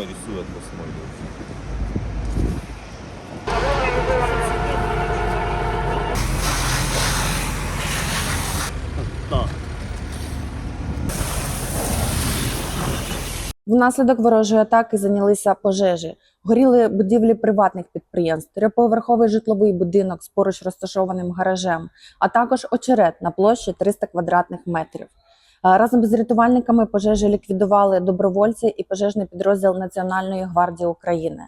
рисует посмотрим. Внаслідок ворожої атаки зайнялися пожежі. Горіли будівлі приватних підприємств, трьохповерховий житловий будинок з поруч розташованим гаражем, а також очерет на площі 300 квадратних метрів. Е, Разом з рятувальниками пожежі ліквідували добровольці і пожежний підрозділ Національної гвардії України.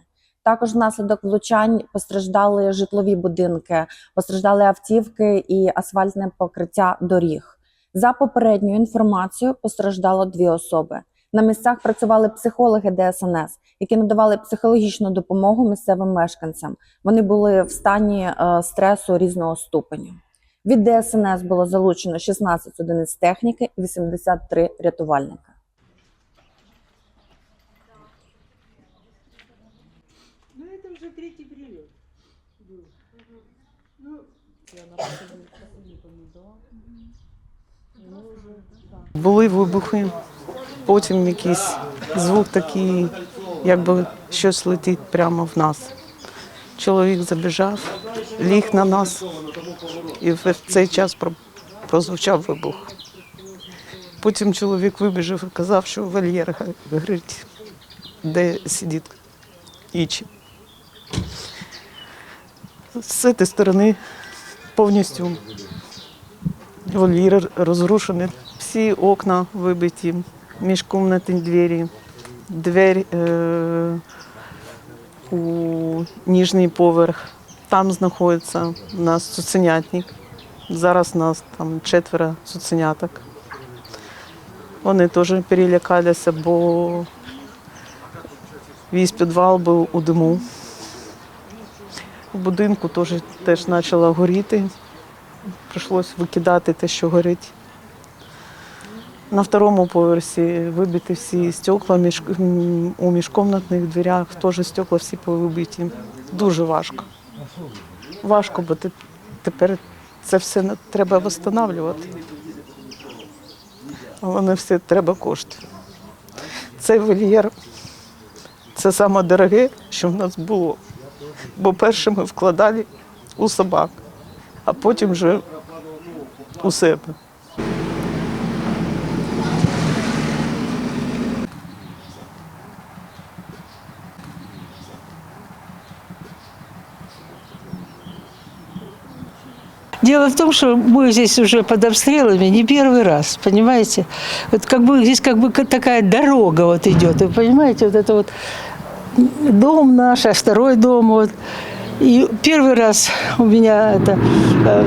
Також внаслідок влучань постраждали житлові будинки, постраждали автівки і асфальтне покриття доріг. За попередньою інформацією, постраждало дві особи. На місцях працювали психологи ДСНС, які надавали психологічну допомогу місцевим мешканцям. Вони були в стані е, стресу різного ступеню. Від ДСНС було залучено 16 одиниць техніки, 83 рятувальника. Ну. Ну, помидор. Ну, уже, да. Були вибухи, потім якийсь звук такий, якби щось летить прямо в нас. Чоловік забіжав, ліг на нас, і в цей час прозвучав вибух. Потім чоловік вибіжав і казав, що вольєр горить, де сидить Ічі. З цієї сторони повністю вольєр розрушений. Всі окна вибиті, міжкомнатні двері, двері е, у ніжній поверх. Там знаходиться у нас цуценятник. Зараз у нас там четверо цуценяток. Вони теж перелякалися, бо весь підвал був у диму. У будинку теж, теж почало горіти. Прийшлось викидати те, що горить. На второму поверсі вибиті всі стекла між, у міжкомнатних дверях, теж стекла всі повибиті. Дуже важко. Важко, бо те- тепер це все треба встановлювати. Але на все треба кошти. Цей вольєр це саме дороге, що в нас було. Бо перше ми вкладали у собак, а потім вже у себе. Дело в том, что мы здесь уже под обстрелами не первый раз, понимаете? Вот как бы здесь как бы ка- такая дорога вот идет, вы понимаете, вот это вот дом наш, а второй дом вот. И первый раз у меня это э,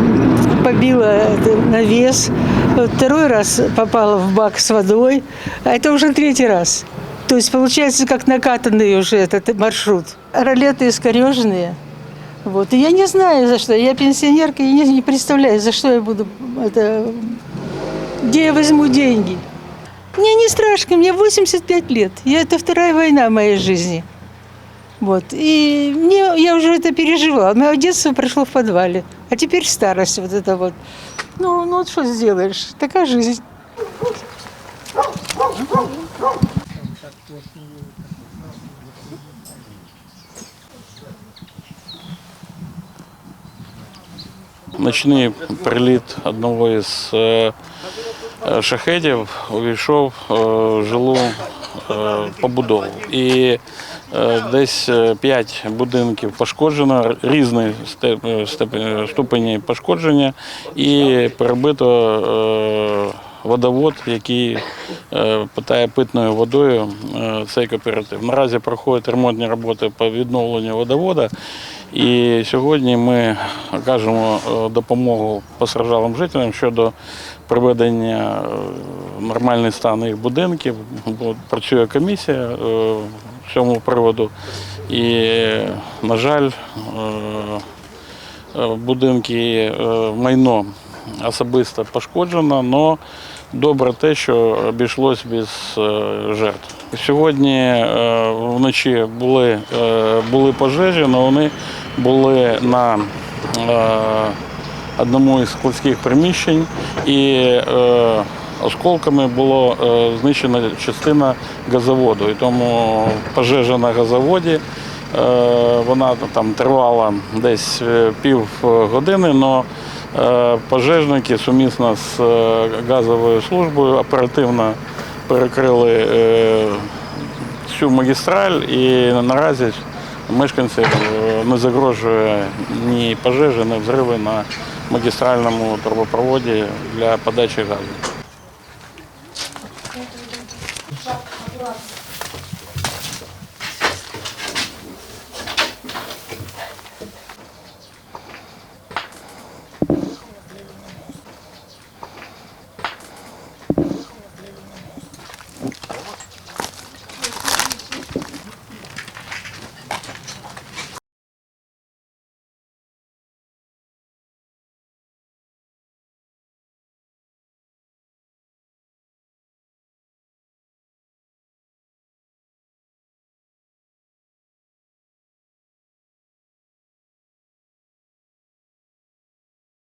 побило это навес, второй раз попала в бак с водой, а это уже третий раз. То есть получается как накатанный уже этот маршрут. Ролеты искореженные. Вот. И я не знаю, за что. Я пенсионерка, я не, не представляю, за что я буду это. Где я возьму деньги? Мне не страшно, мне 85 лет. Я, это вторая война в моей жизни. Вот. И мне, я уже это переживала. Мое детство прошло в подвале. А теперь старость вот это вот. Ну, ну вот что сделаешь? Такая жизнь. Ночний приліт одного із е, е, шахедів увійшов в жилу е, побудову. І десь п'ять будинків пошкоджено, е, ступені пошкодження, і перебито водовод, який питає питною водою цей кооператив. Наразі проходять ремонтні роботи по відновленню водовода. І сьогодні ми окажемо е, допомогу постраждалим жителям щодо приведення е, в нормальний стан їх будинків. Працює комісія е, з цьому приводу. І, е, на жаль, е, е, будинки, е, майно особисто пошкоджено, але добре те, що обійшлось без е, жертв. Сьогодні е, вночі були, е, були пожежі, але вони були на одному із складських приміщень і осколками було е, знищена частина газоводу. І тому пожежа на газоводі вона там тривала десь пів години, але пожежники сумісно з е, газовою службою оперативно перекрили цю всю магістраль і наразі мешканців е, не загрожує ні пожежі, ні взриви на магістральному трубопроводі для подачі газу.